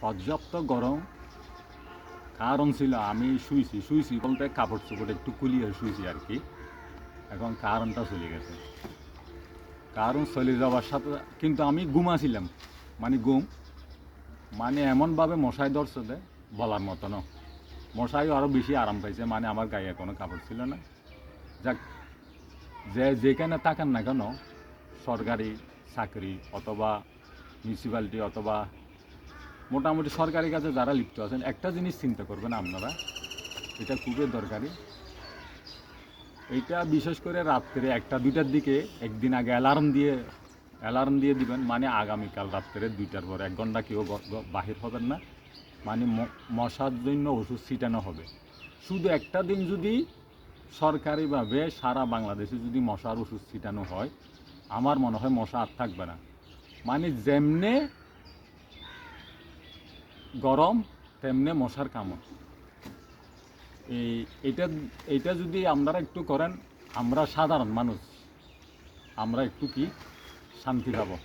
পর্যাপ্ত গরম। কারণ ছিল আমি শুইছি শুইছি বলতে কাপড় চোপড় একটু কুলিয়ে শুইছি আর কি। এখন কারণটা চলে গেছে। কারণ চলে যাওয়ার সাথে, কিন্তু আমি ঘুমাছিলাম। মানে ঘুম। মানে এমনভাবে মশাই ধরছে দে বলার মতো না। মশাই আরও বেশি আরাম পাইছে মানে আমার গায়ে কোনো কাপড় ছিল না। যাক, যে যেখানে থাকেন না কেন, সরকারি চাকরি অথবা মিউনিসিপ্যালিটি অথবা মোটামুটি সরকারি কাজে যারা লিপ্ত আছেন, একটা জিনিস চিন্তা করবেন আপনারা, এটা খুবই দরকারি। এইটা বিশেষ করে রাত্রে একটা, দুইটার দিকে একদিন আগে অ্যালার্ম দিয়ে অ্যালার্ম দিয়ে দিবেন মানে আগামীকাল রাত্রে দুইটার পর। এক ঘণ্টা কেউ বাহির হবেন না মানে মশার জন্য ওষুধ ছিটানো হবে। শুধু একটা দিন যদি সরকারিভাবে সারা বাংলাদেশে যদি মশার ওষুধ ছিটানো হয়, আমার মনে হয় মশা আর থাকবে না। মানে যেমনে গরম, তেমনি মশার কামড়। এই এটা এটা যদি আপনারা একটু করেন, আমরা সাধারণ মানুষ। আমরা একটু কি শান্তি পাবো।